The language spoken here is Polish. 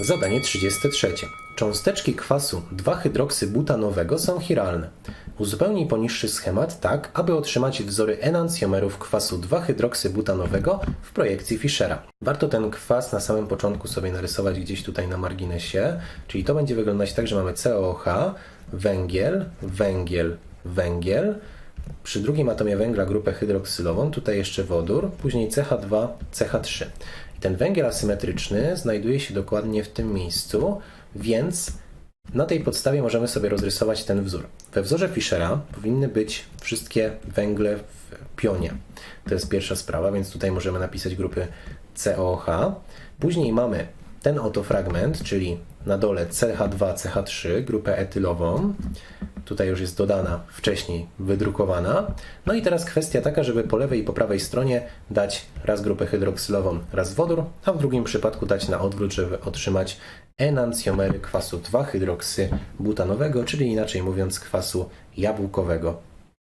Zadanie 33. Cząsteczki kwasu 2-hydroksybutanowego są chiralne. Uzupełnij poniższy schemat tak, aby otrzymać wzory enancjomerów kwasu 2-hydroksybutanowego w projekcji Fischera. Warto ten kwas na samym początku sobie narysować gdzieś tutaj na marginesie, czyli to będzie wyglądać tak, że mamy COH, węgiel, węgiel, węgiel, przy drugim atomie węgla grupę hydroksylową, tutaj jeszcze wodór, później CH2, CH3. I ten węgiel asymetryczny znajduje się dokładnie w tym miejscu, więc na tej podstawie możemy sobie rozrysować ten wzór. We wzorze Fischera powinny być wszystkie węgle w pionie. To jest pierwsza sprawa, więc tutaj możemy napisać grupy COH. Później mamy ten oto fragment, czyli na dole CH2, CH3, grupę etylową. Tutaj już jest dodana, wcześniej wydrukowana. No i teraz kwestia taka, żeby po lewej i po prawej stronie dać raz grupę hydroksylową, raz wodór, a w drugim przypadku dać na odwrót, żeby otrzymać enancjomery kwasu 2-hydroksybutanowego, czyli inaczej mówiąc kwasu jabłkowego